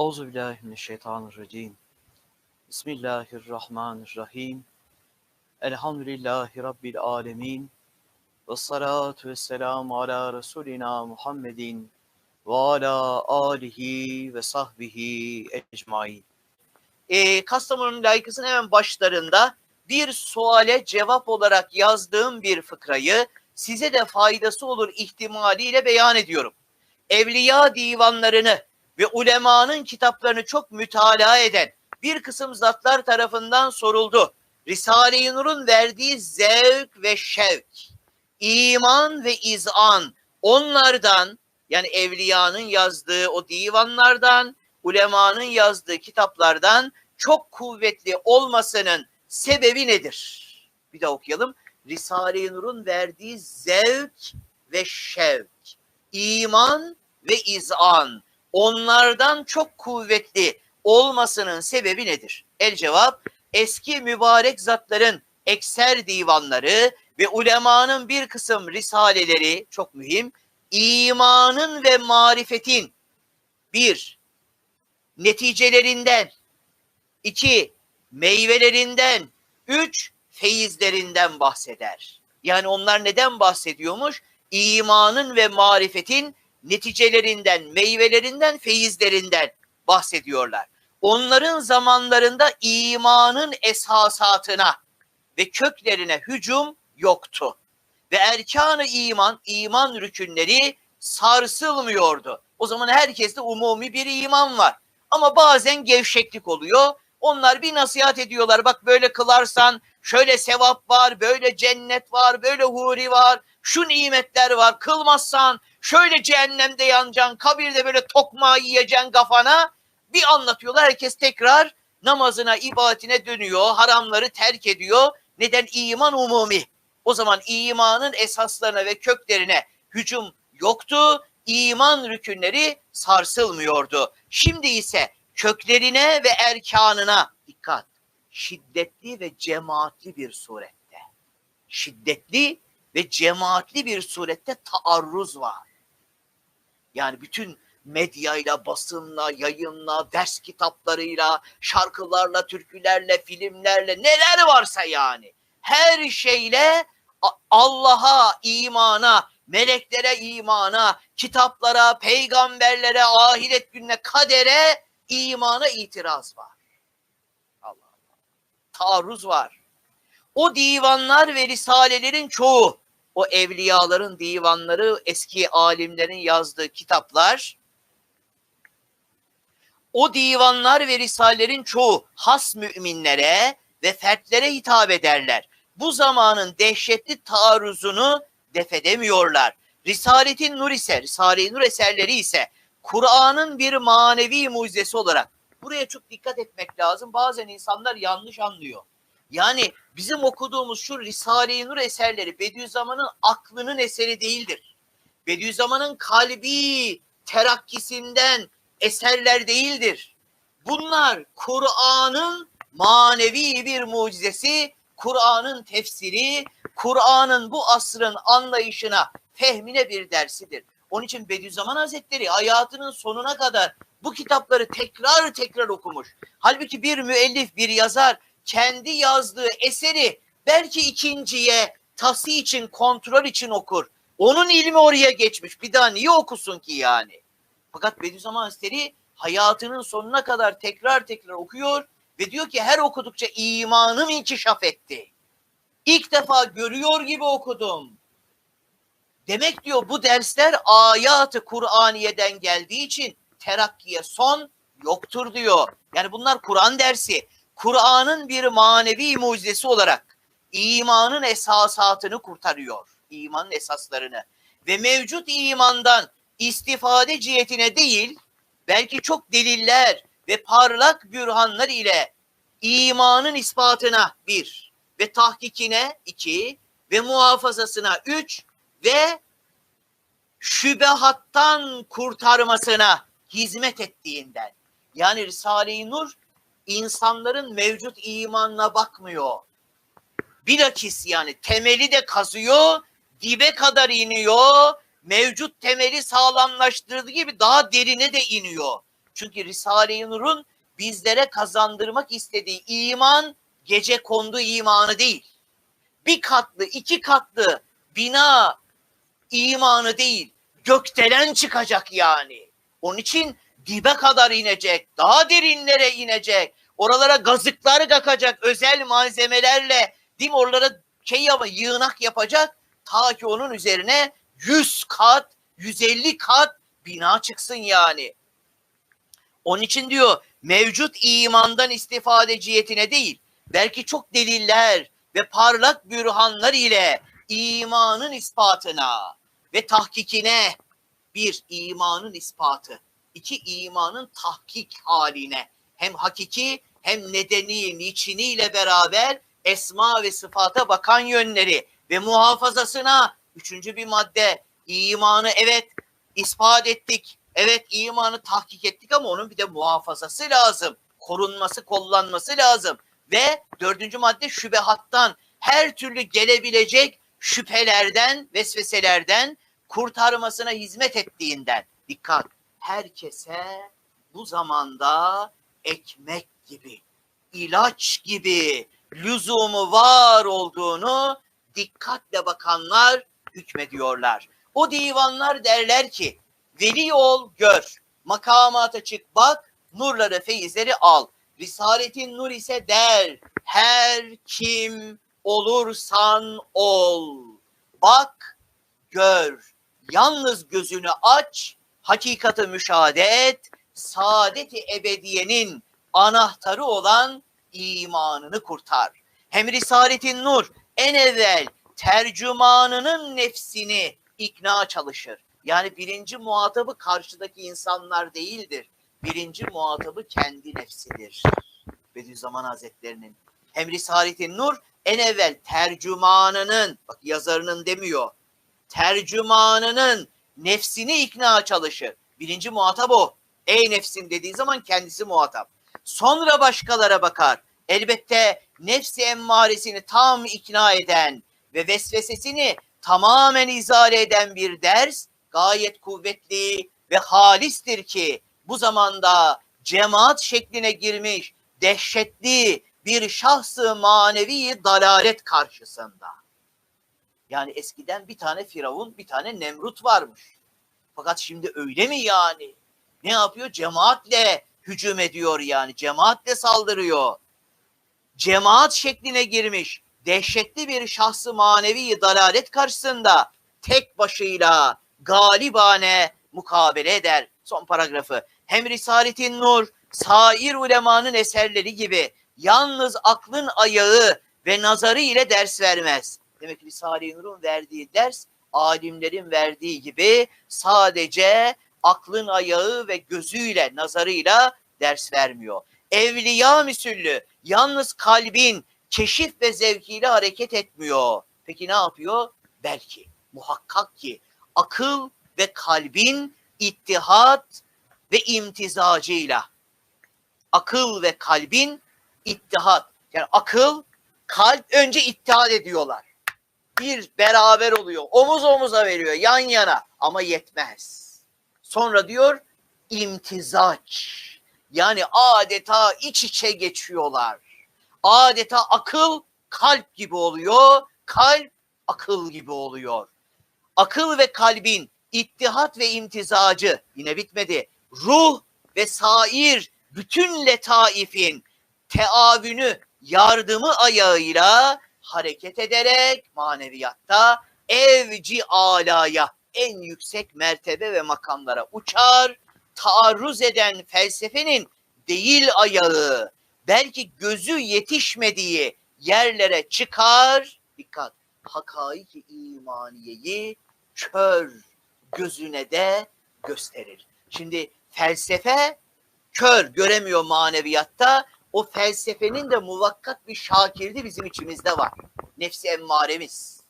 Euzu billahi mineşşeytanirracim. Bismillahirrahmanirrahim. Elhamdülillahi rabbil alamin. Ve salatu vesselamu ala Resulina Muhammedin ve ala alihi ve sahbihi ecmain. Ee, Kastamonu'nun layıkısının hemen başlarında bir suale cevap olarak yazdığım bir fıkrayı size de faydası olur ihtimaliyle beyan ediyorum. Evliya divanlarını ve ulemanın kitaplarını çok mütalaa eden bir kısım zatlar tarafından soruldu. Risale-i Nur'un verdiği zevk ve şevk, iman ve izan onlardan yani evliyanın yazdığı o divanlardan, ulemanın yazdığı kitaplardan çok kuvvetli olmasının sebebi nedir? Bir daha okuyalım. Risale-i Nur'un verdiği zevk ve şevk, iman ve izan onlardan çok kuvvetli olmasının sebebi nedir? El cevap eski mübarek zatların ekser divanları ve ulemanın bir kısım risaleleri çok mühim. imanın ve marifetin bir neticelerinden iki meyvelerinden üç feyizlerinden bahseder. Yani onlar neden bahsediyormuş? İmanın ve marifetin neticelerinden, meyvelerinden, feyizlerinden bahsediyorlar. Onların zamanlarında imanın esasatına ve köklerine hücum yoktu. Ve erkanı iman, iman rükünleri sarsılmıyordu. O zaman herkeste umumi bir iman var. Ama bazen gevşeklik oluyor. Onlar bir nasihat ediyorlar. Bak böyle kılarsan şöyle sevap var, böyle cennet var, böyle huri var, şu nimetler var. Kılmazsan şöyle cehennemde yanacaksın, kabirde böyle tokmağı yiyeceksin kafana. Bir anlatıyorlar herkes tekrar namazına, ibadetine dönüyor, haramları terk ediyor. Neden? iman umumi. O zaman imanın esaslarına ve köklerine hücum yoktu. İman rükünleri sarsılmıyordu. Şimdi ise köklerine ve erkanına dikkat. Şiddetli ve cemaatli bir surette. Şiddetli ve cemaatli bir surette taarruz var. Yani bütün medyayla, basınla, yayınla, ders kitaplarıyla, şarkılarla, türkülerle, filmlerle neler varsa yani her şeyle Allah'a, imana, meleklere imana, kitaplara, peygamberlere, ahiret gününe, kadere imana itiraz var. Allah Allah. Taarruz var. O divanlar ve risalelerin çoğu, o evliyaların divanları, eski alimlerin yazdığı kitaplar, o divanlar ve risalelerin çoğu has müminlere ve fertlere hitap ederler. Bu zamanın dehşetli taarruzunu defedemiyorlar. Risaletin Nur ise, Risale-i Nur eserleri ise Kur'an'ın bir manevi mucizesi olarak buraya çok dikkat etmek lazım. Bazen insanlar yanlış anlıyor. Yani bizim okuduğumuz şu Risale-i Nur eserleri Bediüzzaman'ın aklının eseri değildir. Bediüzzaman'ın kalbi terakkisinden eserler değildir. Bunlar Kur'an'ın manevi bir mucizesi, Kur'an'ın tefsiri, Kur'an'ın bu asrın anlayışına, fehmine bir dersidir. Onun için Bediüzzaman Hazretleri hayatının sonuna kadar bu kitapları tekrar tekrar okumuş. Halbuki bir müellif, bir yazar kendi yazdığı eseri belki ikinciye tahsi için, kontrol için okur. Onun ilmi oraya geçmiş. Bir daha niye okusun ki yani? Fakat Bediüzzaman Hazretleri hayatının sonuna kadar tekrar tekrar okuyor ve diyor ki her okudukça imanım inkişaf etti. İlk defa görüyor gibi okudum. Demek diyor bu dersler ayatı Kur'aniye'den geldiği için terakkiye son yoktur diyor. Yani bunlar Kur'an dersi. Kur'an'ın bir manevi mucizesi olarak imanın esasatını kurtarıyor. İmanın esaslarını. Ve mevcut imandan istifade cihetine değil, belki çok deliller ve parlak bürhanlar ile imanın ispatına bir ve tahkikine iki ve muhafazasına üç ve şübehattan kurtarmasına hizmet ettiğinden. Yani Risale-i Nur insanların mevcut imanına bakmıyor. Bilakis yani temeli de kazıyor, dibe kadar iniyor, mevcut temeli sağlamlaştırdığı gibi daha derine de iniyor. Çünkü Risale-i Nur'un bizlere kazandırmak istediği iman gece kondu imanı değil. Bir katlı, iki katlı bina imanı değil. Gökdelen çıkacak yani. Onun için dibe kadar inecek, daha derinlere inecek. Oralara gazıklar kakacak özel malzemelerle. Değil mi? Oralara şey yap yığınak yapacak. Ta ki onun üzerine 100 kat, 150 kat bina çıksın yani. Onun için diyor mevcut imandan istifade cihetine değil, belki çok deliller ve parlak bürhanlar ile imanın ispatına ve tahkikine bir imanın ispatı, iki imanın tahkik haline hem hakiki hem nedeni, niçiniyle beraber esma ve sıfata bakan yönleri ve muhafazasına üçüncü bir madde imanı evet ispat ettik. Evet imanı tahkik ettik ama onun bir de muhafazası lazım. Korunması, kollanması lazım. Ve dördüncü madde şübehattan her türlü gelebilecek şüphelerden, vesveselerden kurtarmasına hizmet ettiğinden. Dikkat! Herkese bu zamanda ekmek gibi, ilaç gibi lüzumu var olduğunu dikkatle bakanlar hükmediyorlar. O divanlar derler ki veli ol gör, makamata çık bak, nurları feyizleri al. Risaletin nur ise der her kim olursan ol. Bak, gör, yalnız gözünü aç, hakikati müşahede et, saadeti ebediyenin anahtarı olan imanını kurtar. Hem Risaletin Nur en evvel tercümanının nefsini ikna çalışır. Yani birinci muhatabı karşıdaki insanlar değildir. Birinci muhatabı kendi nefsidir. Bediüzzaman Hazretlerinin. Hem Risaletin Nur en evvel tercümanının, bak yazarının demiyor, tercümanının nefsini ikna çalışır. Birinci muhatap o. Ey nefsim dediği zaman kendisi muhatap. Sonra başkalara bakar. Elbette nefsi emmaresini tam ikna eden ve vesvesesini tamamen izale eden bir ders gayet kuvvetli ve halistir ki bu zamanda cemaat şekline girmiş dehşetli bir şahsı manevi dalalet karşısında. Yani eskiden bir tane Firavun, bir tane Nemrut varmış. Fakat şimdi öyle mi yani? Ne yapıyor? Cemaatle hücum ediyor yani. Cemaatle saldırıyor. Cemaat şekline girmiş dehşetli bir şahsı manevi dalalet karşısında tek başıyla galibane mukabele eder. Son paragrafı. Hem Risaletin Nur, sair ulemanın eserleri gibi yalnız aklın ayağı ve nazarı ile ders vermez. Demek ki Risale-i Nur'un verdiği ders alimlerin verdiği gibi sadece aklın ayağı ve gözüyle, nazarıyla ders vermiyor. Evliya misüllü yalnız kalbin keşif ve zevkiyle hareket etmiyor. Peki ne yapıyor? Belki, muhakkak ki akıl ve kalbin ittihat ve imtizacıyla. Akıl ve kalbin ittihat. Yani akıl, kalp önce ittihat ediyorlar. Bir beraber oluyor. Omuz omuza veriyor yan yana ama yetmez. Sonra diyor imtizaç. Yani adeta iç içe geçiyorlar. Adeta akıl kalp gibi oluyor. Kalp akıl gibi oluyor. Akıl ve kalbin ittihat ve imtizacı yine bitmedi. Ruh ve sair bütün letaifin teavünü, yardımı ayağıyla hareket ederek maneviyatta evci alaya en yüksek mertebe ve makamlara uçar, taarruz eden felsefenin değil ayağı, belki gözü yetişmediği yerlere çıkar, dikkat, hakaiki imaniyeyi kör gözüne de gösterir. Şimdi felsefe kör göremiyor maneviyatta. O felsefenin de muvakkat bir şakirdi bizim içimizde var. Nefsi emmaremiz.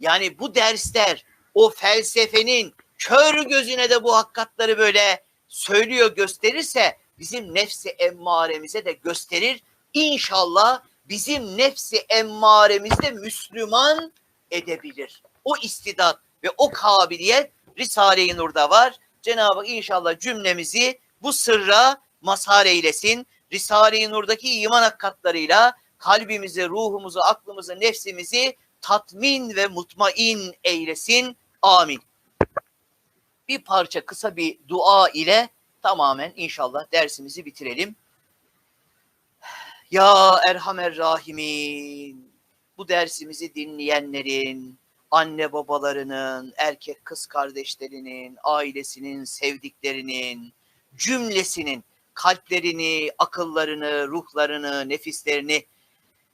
Yani bu dersler o felsefenin kör gözüne de bu hakikatları böyle söylüyor gösterirse bizim nefsi emmaremize de gösterir. İnşallah bizim nefsi emmaremizde Müslüman edebilir. O istidat ve o kabiliyet Risale-i Nur'da var. Cenab-ı Hak inşallah cümlemizi bu sırra mazhar eylesin. Risale-i Nur'daki iman hakikatlarıyla kalbimizi, ruhumuzu, aklımızı, nefsimizi tatmin ve mutmain eylesin. Amin. Bir parça kısa bir dua ile tamamen inşallah dersimizi bitirelim. Ya Erhamer Rahimin, bu dersimizi dinleyenlerin, anne babalarının, erkek kız kardeşlerinin, ailesinin, sevdiklerinin, cümlesinin kalplerini, akıllarını, ruhlarını, nefislerini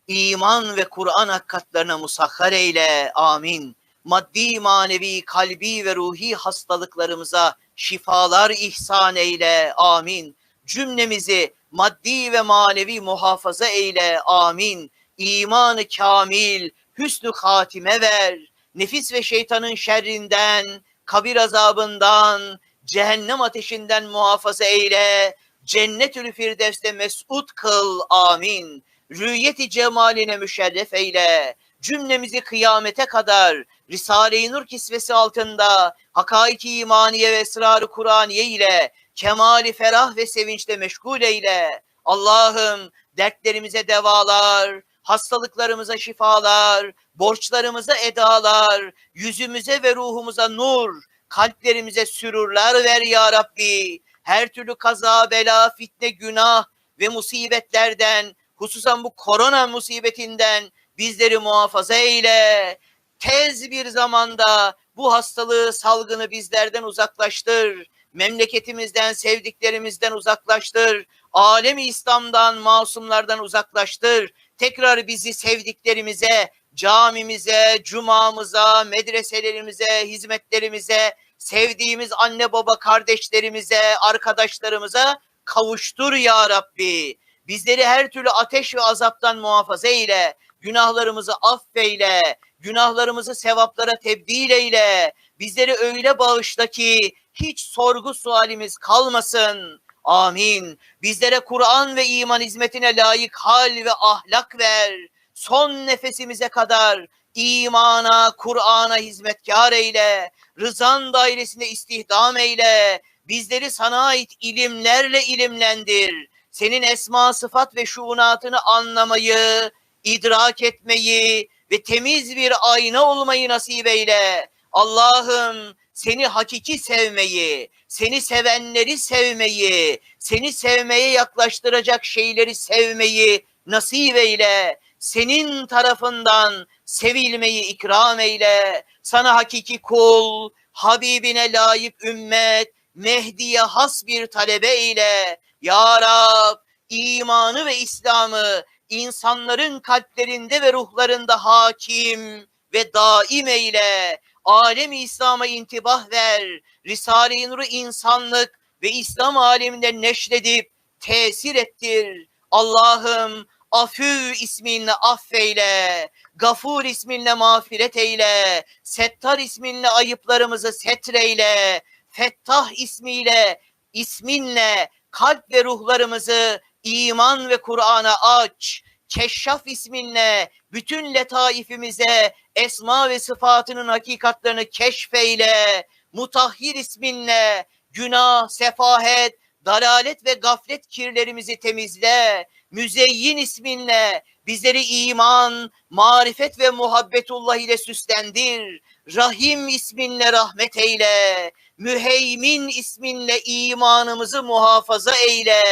iman ve Kur'an hakikatlerine musahhar eyle. Amin. Maddi, manevi, kalbi ve ruhi hastalıklarımıza şifalar ihsan eyle. Amin. Cümlemizi maddi ve manevi muhafaza eyle. Amin. İmanı kamil, hüsnü hatime ver. Nefis ve şeytanın şerrinden, kabir azabından, cehennem ateşinden muhafaza eyle. Cennetül Firdevs'te mesut kıl. Amin. Rüyeti cemaline müşerref eyle. Cümlemizi kıyamete kadar Risale-i Nur kisvesi altında hakaiki imaniye ve esrarı Kur'aniye ile kemali ferah ve sevinçle meşgul eyle. Allah'ım dertlerimize devalar, hastalıklarımıza şifalar, borçlarımıza edalar, yüzümüze ve ruhumuza nur, kalplerimize sürurlar ver ya Rabbi. Her türlü kaza, bela, fitne, günah ve musibetlerden, hususan bu korona musibetinden bizleri muhafaza eyle. Tez bir zamanda bu hastalığı, salgını bizlerden uzaklaştır. Memleketimizden, sevdiklerimizden uzaklaştır. Alemi İslam'dan, masumlardan uzaklaştır. Tekrar bizi sevdiklerimize, camimize, cumamıza, medreselerimize, hizmetlerimize, sevdiğimiz anne baba kardeşlerimize, arkadaşlarımıza kavuştur ya Rabbi. Bizleri her türlü ateş ve azaptan muhafaza eyle. Günahlarımızı affeyle. Günahlarımızı sevaplara tebdil eyle. Bizleri öyle bağışla ki hiç sorgu sualimiz kalmasın. Amin. Bizlere Kur'an ve iman hizmetine layık hal ve ahlak ver. Son nefesimize kadar imana, Kur'an'a hizmetkar eyle. Rızan dairesinde istihdam eyle. Bizleri sana ait ilimlerle ilimlendir. Senin esma, sıfat ve şuunatını anlamayı, idrak etmeyi ve temiz bir ayna olmayı nasip eyle. Allah'ım seni hakiki sevmeyi, seni sevenleri sevmeyi, seni sevmeye yaklaştıracak şeyleri sevmeyi nasip eyle. Senin tarafından sevilmeyi ikram eyle. Sana hakiki kul, Habibine layık ümmet, Mehdi'ye has bir talebe eyle. Ya Rab, imanı ve İslam'ı insanların kalplerinde ve ruhlarında hakim ve daim eyle. Alem-i İslam'a intibah ver. Risale-i Nur'u insanlık ve İslam aleminde neşredip tesir ettir. Allah'ım Afü isminle affeyle, Gafur isminle mağfiret eyle, Settar isminle ayıplarımızı setreyle, Fettah ismiyle, isminle kalp ve ruhlarımızı iman ve Kur'an'a aç. Keşşaf isminle bütün letaifimize esma ve sıfatının hakikatlerini keşfeyle. Mutahhir isminle günah, sefahet, dalalet ve gaflet kirlerimizi temizle. Müzeyyin isminle bizleri iman, marifet ve muhabbetullah ile süslendir. Rahim isminle rahmet eyle. Müheymin isminle imanımızı muhafaza eyle.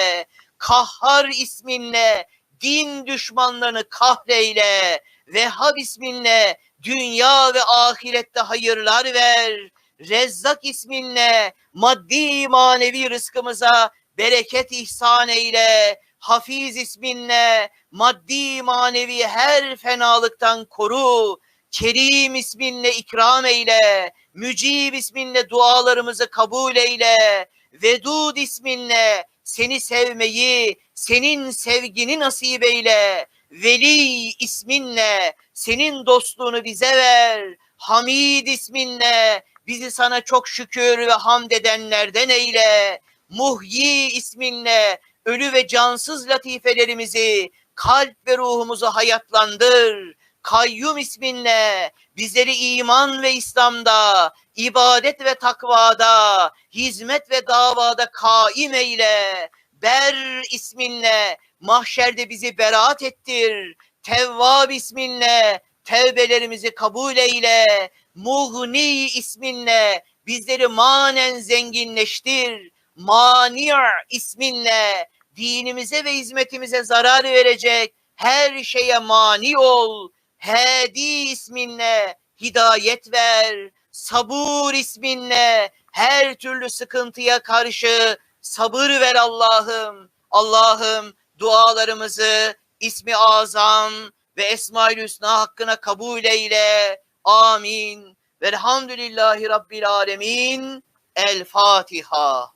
Kahhar isminle din düşmanlarını kahreyle. Vehhab isminle dünya ve ahirette hayırlar ver. Rezzak isminle maddi manevi rızkımıza bereket ihsan eyle. Hafiz isminle maddi manevi her fenalıktan koru. Kerim isminle ikram eyle. Mücib isminle dualarımızı kabul eyle. Vedud isminle seni sevmeyi, senin sevgini nasip eyle. Veli isminle senin dostluğunu bize ver. Hamid isminle bizi sana çok şükür ve hamd edenlerden eyle. Muhyi isminle ölü ve cansız latifelerimizi, kalp ve ruhumuzu hayatlandır. Kayyum isminle bizleri iman ve İslam'da ibadet ve takvada, hizmet ve davada kaim eyle. Ber isminle mahşerde bizi beraat ettir. Tevvab isminle tevbelerimizi kabul eyle. Muğni isminle bizleri manen zenginleştir. Mani' isminle dinimize ve hizmetimize zarar verecek her şeye mani ol. Hedi isminle hidayet ver. Sabur isminle her türlü sıkıntıya karşı sabır ver Allah'ım. Allah'ım dualarımızı ismi azam ve Esma-ül Hüsna hakkına kabul eyle. Amin. Velhamdülillahi Rabbil Alemin. El Fatiha.